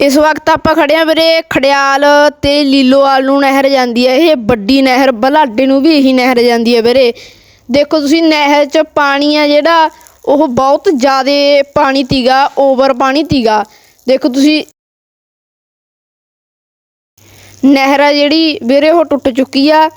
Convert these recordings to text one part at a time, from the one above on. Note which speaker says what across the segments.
Speaker 1: ਇਸ ਵਕਤ ਆਪਾਂ ਖੜੇ ਆ ਵੀਰੇ ਖੜਿਆਲ ਤੇ ਲੀਲੋਵਾਲ ਨੂੰ ਨਹਿਰ ਜਾਂਦੀ ਹੈ, ਇਹ ਵੱਡੀ ਨਹਿਰ, ਬਲਾਡੇ ਨੂੰ ਵੀ ਇਹੀ ਨਹਿਰ ਜਾਂਦੀ ਹੈ ਵੀਰੇ। ਦੇਖੋ ਤੁਸੀਂ ਨਹਿਰ 'ਚ ਪਾਣੀ ਆ ਜਿਹੜਾ, ਉਹ ਬਹੁਤ ਜ਼ਿਆਦਾ ਪਾਣੀ ਤੀਗਾ ਓਵਰ ਪਾਣੀ ਤੀਗਾ। ਦੇਖੋ ਤੁਸੀਂ, ਨਹਿਰ ਆ ਜਿਹੜੀ, ਵੀਰੇ ਉਹ ਟੁੱਟ ਚੁੱਕੀ ਆ।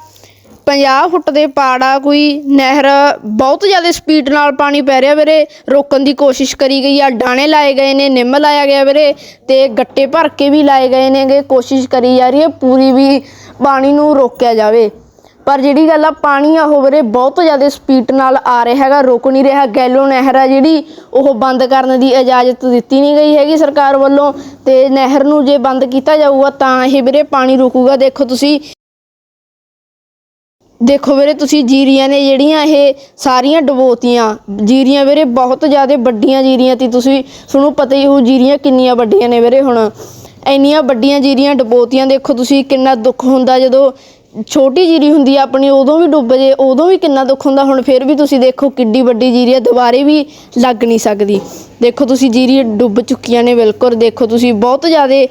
Speaker 1: 50 ਫੁੱਟ ਦੇ ਪਾੜ ਆ ਕੋਈ ਨਹਿਰ ਬਹੁਤ ਜ਼ਿਆਦਾ ਸਪੀਡ ਨਾਲ ਪਾਣੀ ਪੈ ਰਿਹਾ ਵੀਰੇ। ਰੋਕਣ ਦੀ ਕੋਸ਼ਿਸ਼ ਕਰੀ ਗਈ ਆ ਡਾਣੇ ਲਾਏ ਗਏ ਨੇ, ਨਿੰਮ ਲਾਇਆ ਗਿਆ ਵੀਰੇ ਤੇ ਗੱਟੇ ਭਰ ਕੇ ਵੀ ਲਾਏ ਗਏ ਨੇਗੇ। ਕੋਸ਼ਿਸ਼ ਕਰੀ ਜਾ ਰਹੀ ਹੈ ਪੂਰੀ ਵੀ ਪਾਣੀ ਨੂੰ ਰੋਕਿਆ ਜਾਵੇ। ਪਰ ਜਿਹੜੀ ਗੱਲ ਆ, ਪਾਣੀ ਆ ਉਹ ਵੀਰੇ ਬਹੁਤ ਜ਼ਿਆਦਾ ਸਪੀਡ ਨਾਲ ਆ ਰਿਹਾ ਹੈਗਾ, ਰੁਕ ਨਹੀਂ ਰਿਹਾ। ਗੈਲੋ ਨਹਿਰ ਆ ਜਿਹੜੀ, ਉਹ ਬੰਦ ਕਰਨ ਦੀ ਇਜਾਜ਼ਤ ਦਿੱਤੀ ਨਹੀਂ ਗਈ ਹੈਗੀ ਸਰਕਾਰ ਵੱਲੋਂ ਤੇ ਨਹਿਰ ਨੂੰ ਜੇ ਬੰਦ ਕੀਤਾ ਜਾਊਗਾ ਤਾਂ ਇਹ ਵੀਰੇ ਪਾਣੀ ਰੁਕੂਗਾ। ਦੇਖੋ ਤੁਸੀਂ ਦੇਖੋ ਵੀਰੇ, ਤੁਸੀਂ ਜੀਰੀਆਂ ਨੇ ਜਿਹੜੀਆਂ ਇਹ ਸਾਰੀਆਂ ਡਬੋਤੀਆਂ, ਜੀਰੀਆਂ ਵੀਰੇ ਬਹੁਤ ਜ਼ਿਆਦਾ ਵੱਡੀਆਂ ਜੀਰੀਆਂ ਤੀ। ਤੁਸੀਂ, ਤੁਹਾਨੂੰ ਪਤਾ ਹੀ ਹੋ ਜੀਰੀਆਂ ਕਿੰਨੀਆਂ ਵੱਡੀਆਂ ਨੇ ਵੀਰੇ ਹੁਣ। ਇੰਨੀਆਂ ਵੱਡੀਆਂ ਜੀਰੀਆਂ ਡਬੋਤੀਆਂ, ਦੇਖੋ ਤੁਸੀਂ ਕਿੰਨਾ ਦੁੱਖ ਹੁੰਦਾ ਜਦੋਂ ਛੋਟੀ ਜੀਰੀ ਹੁੰਦੀ ਆ ਆਪਣੀ, ਉਦੋਂ ਵੀ ਡੁੱਬ ਜੇ, ਉਦੋਂ ਵੀ ਕਿੰਨਾ ਦੁੱਖ ਹੁੰਦਾ, ਹੁਣ ਫਿਰ ਵੀ ਤੁਸੀਂ ਦੇਖੋ ਕਿੱਡੀ ਵੱਡੀ ਜੀਰੀ ਆ, ਦੁਬਾਰੇ ਵੀ ਲੱਗ ਨਹੀਂ ਸਕਦੀ। ਦੇਖੋ ਤੁਸੀਂ ਜੀਰੀ ਡੁੱਬ ਚੁੱਕੀਆਂ ਨੇ, ਬਿਲਕੁਲ ਦੇਖੋ ਤੁਸੀਂ, ਬਹੁਤ ਜ਼ਿਆਦਾ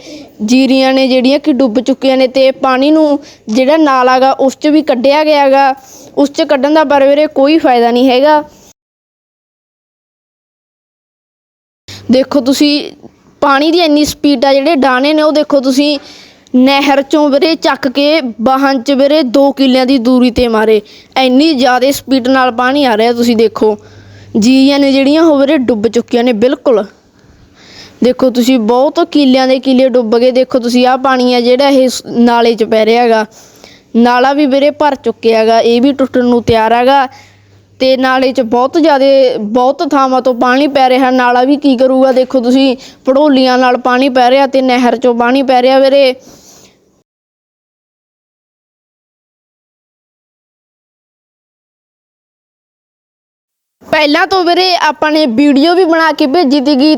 Speaker 1: ਜੀਰੀਆਂ ਨੇ ਜਿਹੜੀਆਂ ਕਿ ਡੁੱਬ ਚੁੱਕੀਆਂ ਨੇ ਤੇ ਪਾਣੀ ਨੂੰ ਜਿਹੜਾ ਨਾਲਾ ਗਾ ਉਸ 'ਚ ਵੀ ਕੱਢਿਆ ਗਿਆ ਗਾ ਉਸ 'ਚ ਕੱਢਣ ਦਾ ਪਰ ਵੀਰੇ ਕੋਈ ਫਾਇਦਾ ਨਹੀਂ ਹੈਗਾ। ਦੇਖੋ ਤੁਸੀਂ, ਪਾਣੀ ਦੀ ਇੰਨੀ ਸਪੀਡ ਆ, ਜਿਹੜੇ ਡਾਣੇ ਨੇ, ਉਹ ਦੇਖੋ ਤੁਸੀਂ ਨਹਿਰ ਚੋਂ ਵੀਰੇ ਚੱਕ ਕੇ ਵਾਹਨ ਚ ਵੀਰੇ 2 ਕਿੱਲਿਆਂ ਦੀ ਦੂਰੀ ਤੇ ਮਾਰੇ। ਇੰਨੀ ਜ਼ਿਆਦਾ ਸਪੀਡ ਨਾਲ ਪਾਣੀ ਆ ਰਿਹਾ ਤੁਸੀਂ ਦੇਖੋ। ਜੀਆਂ ਨੇ ਜਿਹੜੀਆਂ ਉਹ ਵੀਰੇ ਡੁੱਬ ਚੁੱਕੀਆਂ ਨੇ ਬਿਲਕੁਲ। ਦੇਖੋ ਤੁਸੀਂ ਬਹੁਤ ਕਿੱਲਿਆਂ ਦੇ ਕਿੱਲੇ ਡੁੱਬ ਗਏ। ਦੇਖੋ ਤੁਸੀਂ ਆਹ ਪਾਣੀ ਆ ਜਿਹੜਾ ਇਹ ਨਾਲੇ 'ਚ ਪੈ ਰਿਹਾ ਹੈਗਾ। ਨਾਲਾ ਵੀ ਵੀਰੇ ਭਰ ਚੁੱਕਿਆ ਹੈਗਾ, ਇਹ ਵੀ ਟੁੱਟਣ ਨੂੰ ਤਿਆਰ ਹੈਗਾ। ਤੇ ਨਾਲੇ 'ਚ ਬਹੁਤ ਜ਼ਿਆਦਾ, ਬਹੁਤ ਥਾਵਾਂ ਤੋਂ ਪਾਣੀ ਪੈ ਰਿਹਾ। ਨਾਲਾ ਵੀ ਕੀ ਕਰੂਗਾ? ਦੇਖੋ ਤੁਸੀਂ, ਪੜੋਲੀਆਂ ਨਾਲ ਪਾਣੀ ਪੈ ਰਿਹਾ ਤੇ ਨਹਿਰ 'ਚੋਂ ਪਾਣੀ ਪੈ ਰਿਹਾ ਵੀਰੇ। ਪਹਿਲਾਂ ਤੋਂ ਵੀਰੇ ਆਪਾਂ ਨੇ ਵੀਡੀਓ ਵੀ ਬਣਾ ਕੇ ਭੇਜੀ ਸੀਗੀ।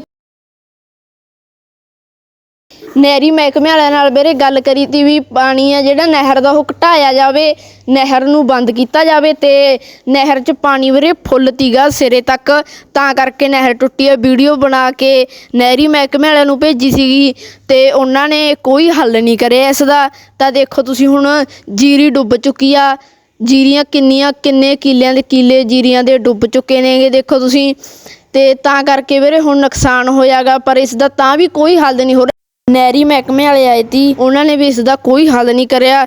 Speaker 1: ਨਹਿਰੀ ਮਹਿਕਮੇ ਵਾਲਿਆਂ ਨਾਲ ਵੀਰੇ ਗੱਲ ਕਰੀ ਤੀ ਵੀ ਪਾਣੀ ਆ ਜਿਹੜਾ ਨਹਿਰ ਦਾ ਉਹ ਘਟਾਇਆ ਜਾਵੇ, ਨਹਿਰ ਨੂੰ ਬੰਦ ਕੀਤਾ ਜਾਵੇ ਤੇ ਨਹਿਰ 'ਚ ਪਾਣੀ ਵੀਰੇ ਫੁੱਲ ਤੀਗਾ ਸਿਰੇ ਤੱਕ। ਤਾਂ ਕਰਕੇ ਨਹਿਰ ਟੁੱਟੀ ਆ। ਵੀਡੀਓ ਬਣਾ ਕੇ ਨਹਿਰੀ ਮਹਿਕਮੇ ਵਾਲਿਆਂ ਨੂੰ ਭੇਜੀ ਸੀਗੀ ਤੇ ਉਹਨਾਂ ਨੇ ਕੋਈ ਹੱਲ ਨਹੀਂ ਕਰਿਆ ਇਸ ਦਾ। ਤਾਂ ਦੇਖੋ ਤੁਸੀਂ ਹੁਣ ਜੀਰੀ ਡੁੱਬ ਚੁੱਕੀ ਆ। ਜੀਰੀਆਂ ਕਿੰਨੀਆਂ, ਕਿੰਨੇ ਕਿੱਲਿਆਂ ਦੇ ਕਿੱਲੇ ਜੀਰੀਆਂ ਦੇ ਡੁੱਬ ਚੁੱਕੇ ਨੇਗੇ, ਦੇਖੋ ਤੁਸੀਂ। ਤੇ ਤਾਂ ਕਰਕੇ ਵੀਰੇ ਹੁਣ ਨੁਕਸਾਨ ਹੋਇਆਗਾ, ਪਰ ਇਸ ਦਾ ਤਾਂ ਵੀ ਕੋਈ ਹੱਲ ਨਹੀਂ ਹੋ ਰਿਹਾ। ਨਹਿਰੀ ਮਹਿਕਮੇ ਵਾਲੇ ਆਏ ਸੀ, ਉਹਨਾਂ ਨੇ ਵੀ ਇਸ ਦਾ ਕੋਈ ਹੱਲ ਨਹੀਂ ਕਰਿਆ।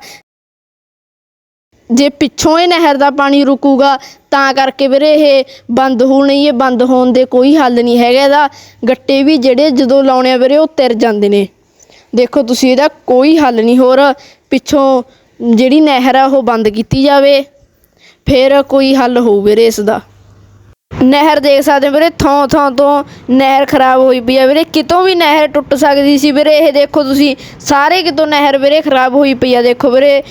Speaker 1: ਜੇ ਪਿੱਛੋਂ ਇਹ ਨਹਿਰ ਦਾ ਪਾਣੀ ਰੁਕੂਗਾ, ਤਾਂ ਕਰਕੇ ਵੀਰੇ ਇਹ ਬੰਦ ਹੋਣੀ ਇਹ ਬੰਦ ਹੋਣ ਦੇ ਕੋਈ ਹੱਲ ਨਹੀਂ ਹੈਗਾ ਇਹਦਾ। ਗੱਟੇ ਵੀ ਜਿਹੜੇ ਜਦੋਂ ਲਾਉਣੇ ਆ ਵੀਰੇ, ਉਹ ਤਿਰ ਜਾਂਦੇ ਨੇ। ਦੇਖੋ ਤੁਸੀਂ ਇਹਦਾ ਕੋਈ ਹੱਲ ਨਹੀਂ ਹੋਰ। ਪਿੱਛੋਂ ਜਿਹੜੀ ਨਹਿਰ ਆ, ਉਹ ਬੰਦ ਕੀਤੀ ਜਾਵੇ, ਫਿਰ ਕੋਈ ਹੱਲ ਹੋਊ ਵੀਰੇ ਇਸ ਦਾ। ਨਹਿਰ ਦੇਖ ਸਕਦੇ ਵੀਰੇ, ਥਾਂ ਥਾਂ ਤੋਂ ਨਹਿਰ ਖਰਾਬ ਹੋਈ ਪਈ ਆ ਵੀਰੇ, ਕਿਤੋਂ ਵੀ ਨਹਿਰ ਟੁੱਟ ਸਕਦੀ ਸੀ ਵੀਰੇ, ਇਹ ਦੇਖੋ ਤੁਸੀਂ, ਸਾਰੇ ਕਿਤੋਂ ਨਹਿਰ ਵੀਰੇ ਖਰਾਬ ਹੋਈ ਪਈ ਆ, ਦੇਖੋ ਵੀਰੇ।